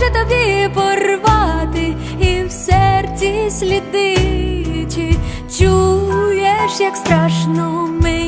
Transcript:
Же тобі порвати і в серці сліди, чи чуєш, як страшно мені?